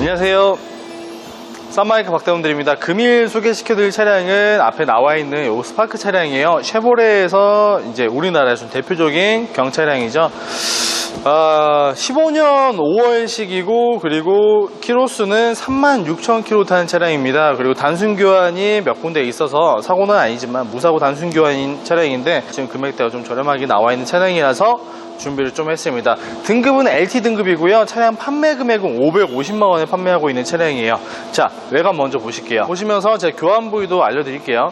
안녕하세요. 썬마이크 박대훈드립니다. 금일 소개시켜드릴 차량은 앞에 나와 있는 요 스파크 차량이에요. 쉐보레에서 이제 우리나라의 좀 대표적인 경차량이죠. 아, 15년 5월식이고 그리고 키로수는 36,000km 타는 차량입니다. 그리고 단순 교환이 몇 군데 있어서 사고는 아니지만 무사고 단순 교환인 차량인데 지금 금액대가 좀 저렴하게 나와 있는 차량이라서 준비를 좀 했습니다. 등급은 LT 등급이고요. 차량 판매 금액은 550만 원에 판매하고 있는 차량이에요. 자, 외관 먼저 보실게요. 보시면서 제가 교환 부위도 알려드릴게요.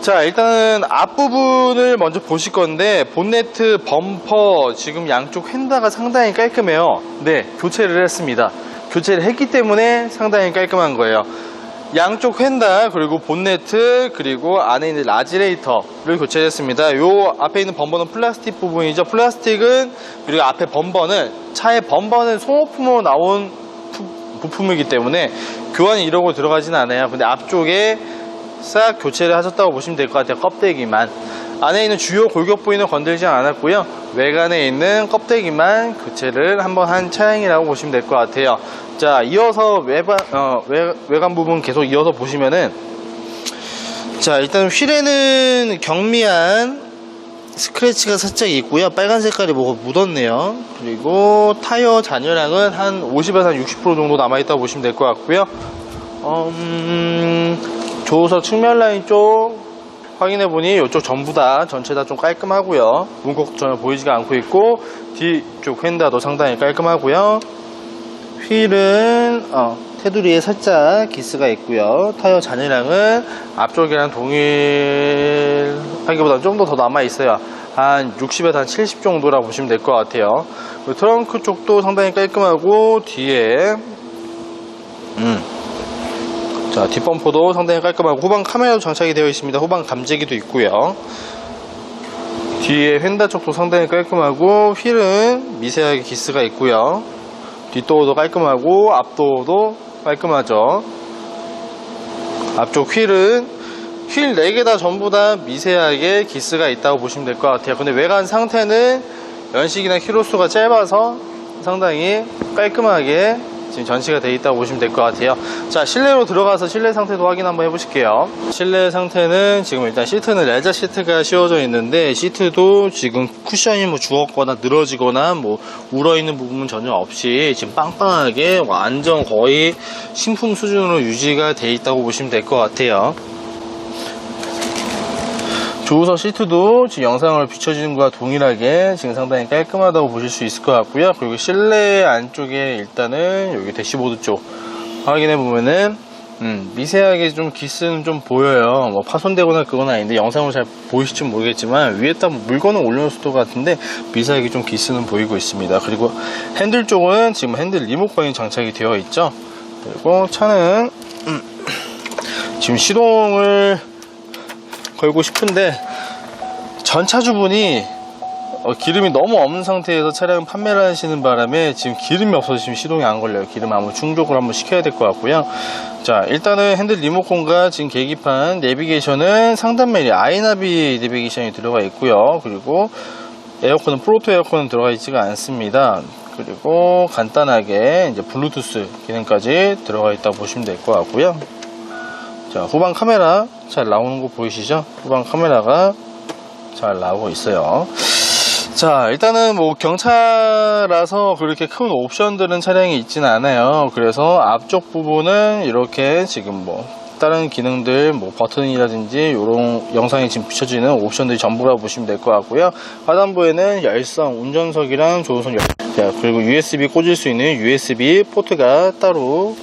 자, 일단은 앞부분을 먼저 보실 건데 본네트, 범퍼, 지금 양쪽 휀다가 상당히 깔끔해요. 네, 교체를 했습니다. 교체를 했기 때문에 상당히 깔끔한 거예요. 양쪽 휀다 그리고 본네트 그리고 안에 있는 라지레이터를 교체했습니다. 요 앞에 있는 범버는 플라스틱 부분이죠. 플라스틱은 그리고 앞에 범버는 차의 범버는 소모품으로 나온 부- 부품이기 때문에 교환이 이러고 들어가진 않아요. 근데 앞쪽에 싹 교체를 하셨다고 보시면 될 것 같아요. 껍데기만. 안에 있는 주요 골격 부위는 건들지 않았고요. 외관에 있는 껍데기만 교체를 한번 한 차량이라고 보시면 될 것 같아요. 자, 이어서 외관, 어, 외, 외관 부분 계속 이어서 보시면은 자, 일단 휠에는 경미한 스크래치가 살짝 있고요. 빨간 색깔이 뭐가 묻었네요. 그리고 타이어 잔여량은 한 50에서 한 60% 정도 남아있다고 보시면 될 것 같고요. 음, 조수석 측면 라인 쪽 확인해 보니 이쪽 전부 다 전체 다 좀 깔끔하고요. 문콕 전혀 보이지가 않고 있고 뒤쪽 휀다도 상당히 깔끔하고요. 휠은 어, 테두리에 살짝 기스가 있고요. 타이어 잔해량은 앞쪽이랑 동일하기보다 좀 더 더 남아 있어요. 한 60에서 한 70 정도라 보시면 될 것 같아요. 트렁크 쪽도 상당히 깔끔하고 뒤에 음. 자, 뒷범퍼도 상당히 깔끔하고 후방 카메라도 장착이 되어 있습니다. 후방 감지기도 있고요. 뒤에 휀다 쪽도 상당히 깔끔하고 휠은 미세하게 기스가 있고요. 뒷도어도 깔끔하고 앞도어도 깔끔하죠. 앞쪽 휠은 휠 4개 다 전부 다 미세하게 기스가 있다고 보시면 될 것 같아요. 근데 외관 상태는 연식이나 키로수가 짧아서 상당히 깔끔하게 지금 전시가 되어 있다고 보시면 될 것 같아요. 자, 실내로 들어가서 실내 상태도 확인 한번 해보실게요. 실내 상태는 지금 일단 시트는 레자 시트가 씌워져 있는데 시트도 지금 쿠션이 뭐 죽었거나 늘어지거나 뭐 울어있는 부분은 전혀 없이 지금 빵빵하게 완전 거의 신품 수준으로 유지가 되어 있다고 보시면 될 것 같아요. 조우석 시트도 지금 영상을 비춰지는 것과 동일하게 지금 상당히 깔끔하다고 보실 수 있을 것 같고요. 그리고 실내 안쪽에 일단은 여기 대시보드 쪽 확인해 보면은 음, 미세하게 좀 기스는 좀 보여요. 뭐 파손되거나 그건 아닌데 영상으로 잘 보이실지 모르겠지만 위에다 뭐 물건을 올려놓을 것 같은데 미세하게 좀 기스는 보이고 있습니다. 그리고 핸들 쪽은 지금 핸들 리모컨이 장착이 되어 있죠. 그리고 차는 음, 지금 시동을 걸고 싶은데 전차주분이 어, 기름이 너무 없는 상태에서 차량 판매를 하시는 바람에 지금 기름이 없어서 지금 시동이 안 걸려요. 기름 한번 충족을 한번 시켜야 될 것 같고요. 자, 일단은 핸들 리모컨과 지금 계기판 내비게이션은 상단면이 아이나비 내비게이션이 들어가 있고요. 그리고 에어컨은 프로토 에어컨은 들어가 있지가 않습니다. 그리고 간단하게 이제 블루투스 기능까지 들어가 있다고 보시면 될 것 같고요. 자, 후방 카메라 잘 나오는 거 보이시죠? 후방 카메라가 잘 나오고 있어요. 자, 일단은 뭐 경차라서 그렇게 큰 옵션들은 차량이 있지는 않아요. 그래서 앞쪽 부분은 이렇게 지금 뭐 다른 기능들 뭐 버튼이라든지 이런 영상에 지금 비춰지는 옵션들이 전부라고 보시면 될 것 같고요. 하단부에는 열선 운전석이랑 조수석 열... 자, 그리고 USB 꽂을 수 있는 USB 포트가 따로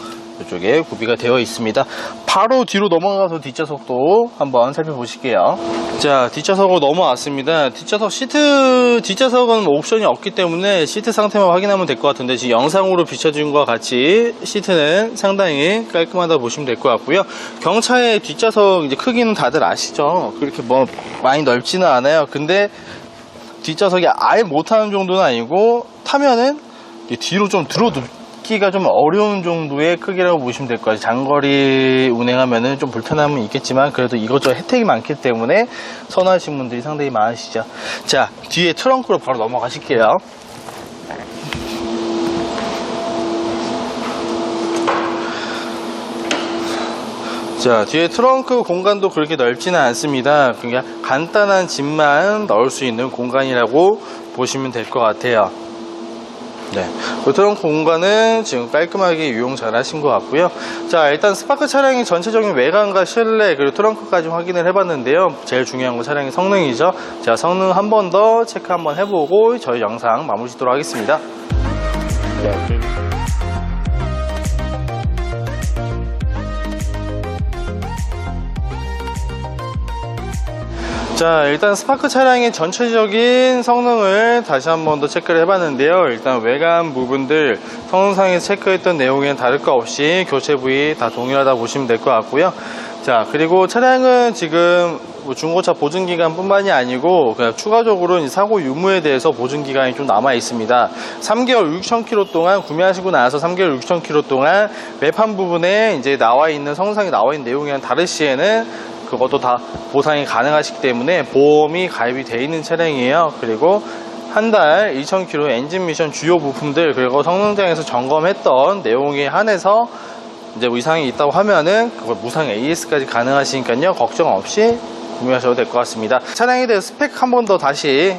이쪽에 구비가 되어 있습니다. 바로 뒤로 넘어가서 뒷좌석도 한번 살펴보실게요. 자, 뒷좌석으로 넘어왔습니다. 뒷좌석 시트, 뒷좌석은 뭐 옵션이 없기 때문에 시트 상태만 확인하면 될 것 같은데 지금 영상으로 비춰준 것과 같이 시트는 상당히 깔끔하다 보시면 될 것 같고요. 경차의 뒷좌석 이제 크기는 다들 아시죠? 그렇게 뭐 많이 넓지는 않아요. 근데 뒷좌석이 아예 못하는 정도는 아니고 타면은 이 뒤로 좀 들어 눕기가 좀 어려운 정도의 크기라고 보시면 될것 같아요. 장거리 운행하면은 좀 불편함은 있겠지만 그래도 이것저것 혜택이 많기 때문에 선호하시는 분들이 상당히 많으시죠. 자, 뒤에 트렁크로 바로 넘어가실게요. 자, 뒤에 트렁크 공간도 그렇게 넓지는 않습니다. 그냥 간단한 짐만 넣을 수 있는 공간이라고 보시면 될 것 같아요. 네. 그 트렁크 공간은 지금 깔끔하게 이용 잘 하신 것 같고요. 자, 일단 스파크 차량의 전체적인 외관과 실내, 그리고 트렁크까지 확인을 해봤는데요. 제일 중요한 건 차량의 성능이죠. 자, 성능 한 번 더 체크 한번 해보고 저희 영상 마무리 짓도록 하겠습니다. 네. 자 일단 스파크 차량의 전체적인 성능을 다시 한 번 더 체크를 해봤는데요. 일단 외관 부분들 성능상에 체크했던 내용에는 다를 거 없이 교체 부위 다 동일하다 보시면 될 것 같고요. 자 그리고 차량은 지금 뭐 중고차 보증기간 뿐만이 아니고 그냥 추가적으로 이 사고 유무에 대해서 보증기간이 좀 남아 있습니다. 3개월 6,000km 동안 구매하시고 나서 3개월 6,000km 동안 외판 부분에 이제 나와 있는 성능상에 나와 있는 내용이랑 다를 시에는 그것도 다 보상이 가능하시기 때문에 보험이 가입이 되어 있는 차량이에요. 그리고 한 달 2,000km 엔진 미션 주요 부품들 그리고 성능장에서 점검했던 내용에 한해서 이제 뭐 이상이 있다고 하면은 그걸 무상 AS까지 가능하시니까요. 걱정 없이 구매하셔도 될 것 같습니다. 차량에 대해 스펙 한 번 더 다시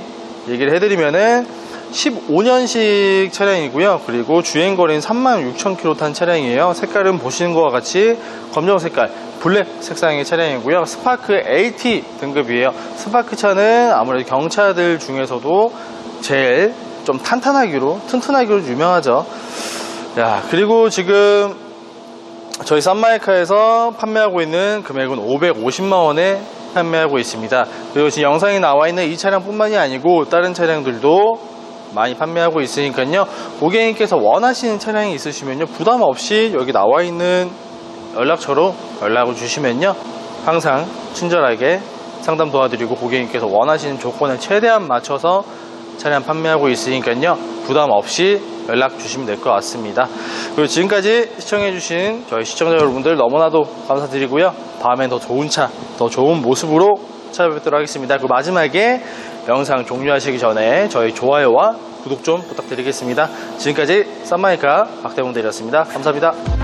얘기를 해드리면은 15년식 차량이고요. 그리고 주행 거리는 36,000km 탄 차량이에요. 색깔은 보시는 것과 같이 검정 색깔, 블랙 색상의 차량이고요. 스파크 AT 등급이에요. 스파크 차는 아무래도 경차들 중에서도 제일 좀 탄탄하기로, 튼튼하기로 유명하죠. 야, 그리고 지금 저희 쌈마이카에서 판매하고 있는 금액은 550만 원에 판매하고 있습니다. 그리고 지금 영상에 나와 있는 이 차량뿐만이 아니고 다른 차량들도 많이 판매하고 있으니까요. 고객님께서 원하시는 차량이 있으시면요. 부담 없이 여기 나와 있는 연락처로 연락을 주시면요. 항상 친절하게 상담 도와드리고 고객님께서 원하시는 조건을 최대한 맞춰서 차량 판매하고 있으니까요. 부담 없이 연락 주시면 될 것 같습니다. 그리고 지금까지 시청해주신 저희 시청자 여러분들 너무나도 감사드리고요. 다음엔 더 좋은 차, 더 좋은 모습으로 찾아뵙도록 하겠습니다. 그리고 마지막에 영상 종료하시기 전에 저희 좋아요와 구독 좀 부탁드리겠습니다. 지금까지 쌈마이카 박대웅 대리였습니다. 감사합니다.